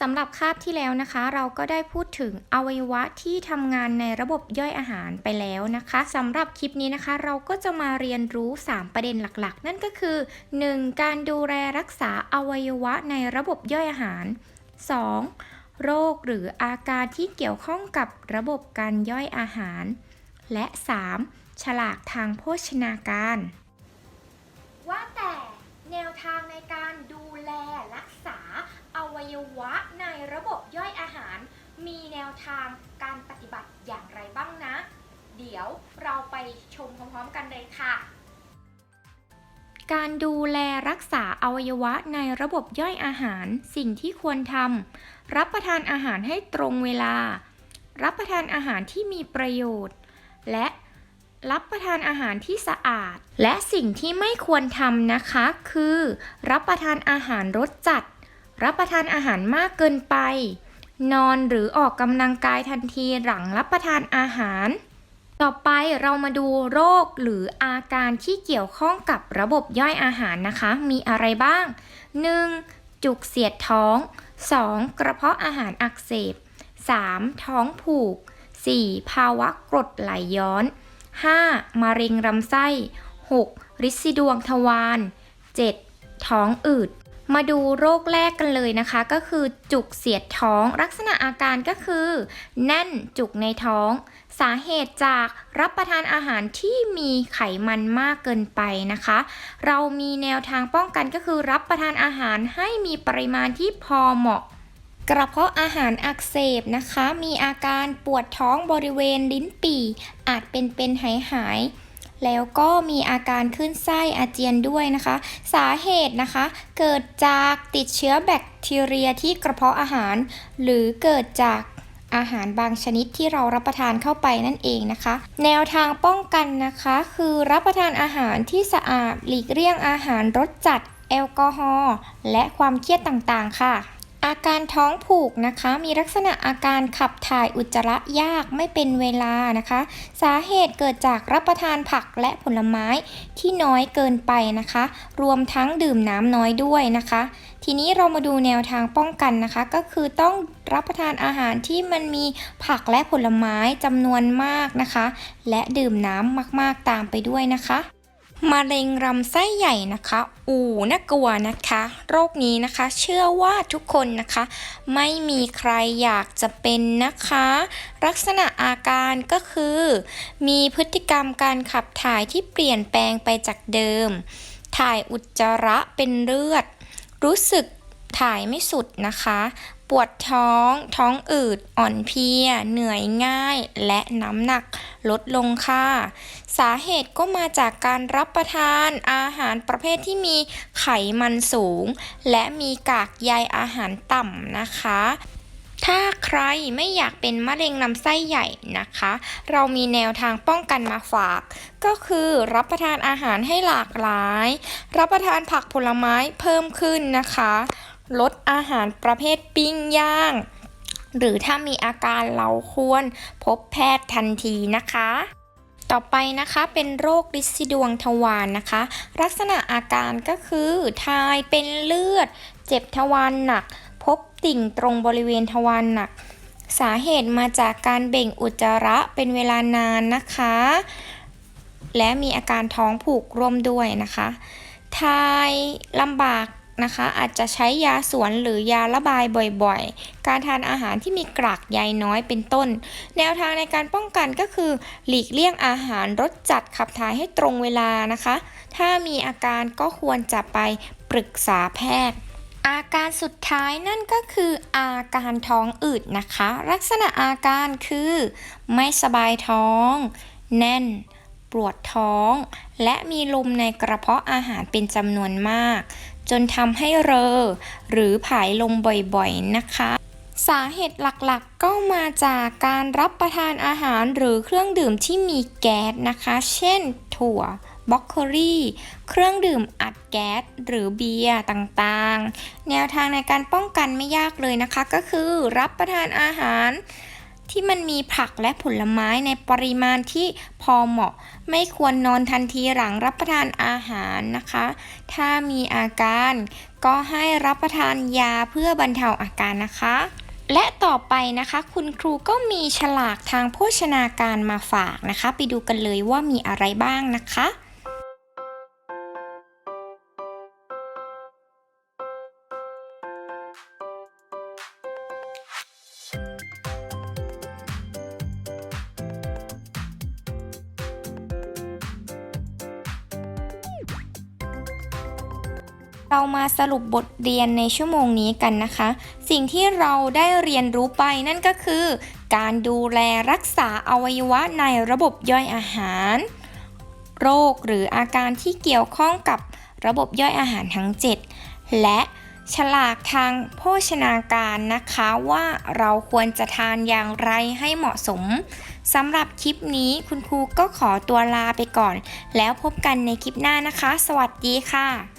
สำหรับคาบที่แล้วนะคะ เราก็ได้พูดถึงอวัยวะที่ทำงานในระบบย่อยอาหารไปแล้วนะคะสำหรับคลิปนี้นะคะ เราก็จะมาเรียนรู้ 3 ประเด็นหลักๆ นั่นก็คือ 1. การดูแลรักษาอวัยวะในระบบย่อยอาหาร 2. โรคหรืออาการที่เกี่ยวข้องกับระบบการย่อยอาหาร และ 3. ฉลากทางโภชนาการ ว่าแต่แนวทางในการดูแลรักษาอวัยวะในระบบย่อยอาหาร มีแนว ทางการปฏิบัติอย่างไรบ้างนะ เดี๋ยวเราไปชมพร้อมๆกันเลยค่ะ การดูแลรักษาอวัยวะในระบบย่อยอาหารสิ่งที่ควรทำรับประทานอาหารให้ตรงเวลา รับประทานอาหารที่มีประโยชน์ และรับประทานอาหารที่สะอาด และสิ่งที่ไม่ควรทำนะคะ คือ รับประทานอาหารรสจัด รับประทานอาหารมากเกินไป นอนหรือออกกำลังกายทันทีหลังรับประทานอาหาร ต่อไปเรามาดูโรคหรืออาการที่เกี่ยวข้องกับระบบย่อยอาหารนะคะ มีอะไรบ้าง 1. จุกเสียดท้อง 2. กระเพาะอาหารอักเสบ 3. ท้องผูก 4. ภาวะกรดไหลย้อน 5. มะเร็งลำไส้ 6. ริดซีดวงทวาร 7. ท้องอืด มาดูโรคแรกกันเลยนะคะ ก็คือจุกเสียดท้อง ลักษณะอาการก็คือ แน่นจุกในท้อง สาเหตุจากรับประทานอาหารที่มีไขมันมากเกินไปนะคะ เรามีแนวทางป้องกันก็คือรับประทานอาหารให้มีปริมาณที่พอเหมาะกระเพาะอาหารอักเสบนะคะ มีอาการปวดท้องบริเวณลิ้นปี่ อาจเป็นเป็นหายหาย แล้วก็มีอาการขึ้นไส้อาเจียนด้วยนะคะ สาเหตุนะคะ เกิดจากติดเชื้อแบคทีเรียที่กระเพาะอาหาร หรือเกิดจากอาหารบางชนิดที่เรารับประทานเข้าไปนั่นเองนะคะ แนวทางป้องกันนะคะ คือรับประทานอาหารที่สะอาดหลีกเลี่ยงอาหารรสจัด แอลกอฮอล์และความเครียดต่างๆ ค่ะ อาการท้องผูกนะคะ มีลักษณะอาการขับถ่ายอุจจาระยากไม่เป็นเวลานะคะ สาเหตุเกิดจากรับประทานผักและผลไม้ที่น้อยเกินไปนะคะ รวมทั้งดื่มน้ำน้อยด้วยนะคะ ทีนี้เรามาดูแนวทางป้องกันนะคะ ก็คือต้องรับประทานอาหารที่มันมีผักและผลไม้จำนวนมากนะคะ และดื่มน้ำมากๆตามไปด้วยนะคะ มะเร็งลำไส้ใหญ่นะคะ อู่น่ากลัวนะคะ โรคนี้นะคะ เชื่อว่าทุกคนนะคะ ไม่มีใครอยากจะเป็นนะคะ ลักษณะอาการก็คือ มีพฤติกรรมการขับถ่ายที่เปลี่ยนแปลงไปจากเดิม ถ่ายอุจจาระเป็นเลือด รู้สึกถ่ายไม่สุดนะคะ ปวดท้อง ท้องอืด อ่อนเพลีย เหนื่อยง่าย และน้ำหนักลดลงค่ะ สาเหตุก็มาจากการรับประทานอาหารประเภทที่มีไขมันสูง และมีกากใยอาหารต่ำนะคะถ้าใครไม่อยากเป็นมะเร็งลำไส้ใหญ่นะคะ เรามีแนวทางป้องกันมาฝาก ก็คือรับประทานอาหารให้หลากหลาย รับประทานผักผลไม้เพิ่มขึ้นนะคะ ลดอาหารประเภทปิ้งย่าง หรือถ้ามีอาการเราควรพบแพทย์ทันทีนะคะต่อไปนะคะเป็นโรคลิดซีดวงทวารนะคะ ลักษณะอาการก็คือทายเป็นเลือด เจ็บทวารหนัก พบติ่งตรงบริเวณทวารหนัก สาเหตุมาจากการเบ่งอุจจาระเป็นเวลานานนะคะ และมีอาการท้องผูกร่วมด้วยนะคะ ทายลำบาก นะคะ อาจจะใช้ยาสวนหรือยาระบายบ่อยๆ การทานอาหารที่มีกรากใยน้อยเป็นต้น แนวทางในการป้องกันก็คือ หลีกเลี่ยงอาหารรสจัดขับถ่ายให้ตรงเวลานะคะ ถ้ามีอาการก็ควรจะไปปรึกษาแพทย์อาการสุดท้ายนั่นก็คืออาการท้องอืดนะคะ ลักษณะอาการคือ ไม่สบายท้อง แน่น ปวดท้อง และมีลมในกระเพาะอาหารเป็นจำนวนมาก จนทำให้เรอ หรือผายลมบ่อยๆนะคะ สาเหตุหลักๆก็มาจากการรับประทานอาหารหรือเครื่องดื่มที่มีแก๊สนะคะ เช่น ถั่วบล็อกโคลี่เครื่องดื่มอัดแก๊สหรือเบียร์ต่างๆ แนวทางในการป้องกันไม่ยากเลยนะคะ ก็คือรับประทานอาหาร ที่มันมีผักและผลไม้ในปริมาณที่พอเหมาะ ไม่ควรนอนทันทีหลังรับประทานอาหารนะคะ ถ้ามีอาการก็ให้รับประทานยาเพื่อบรรเทาอาการนะคะ และต่อไปนะคะ คุณครูก็มีฉลากทางโภชนาการมาฝากนะคะ ไปดูกันเลยว่ามีอะไรบ้างนะคะ เรามาสรุปบทเรียนในชั่วโมงนี้กันนะคะ สิ่งที่เราได้เรียนรู้ไปนั่นก็คือ การดูแลรักษาอวัยวะในระบบย่อยอาหาร โรคหรืออาการที่เกี่ยวข้องกับระบบย่อยอาหารทั้ง 7 และฉลากทางโภชนาการนะคะว่าเราควรจะทานอย่างไรให้เหมาะสมสำหรับคลิปนี้คุณครูก็ขอตัวลาไปก่อน แล้วพบกันในคลิปหน้านะคะ สวัสดีค่ะ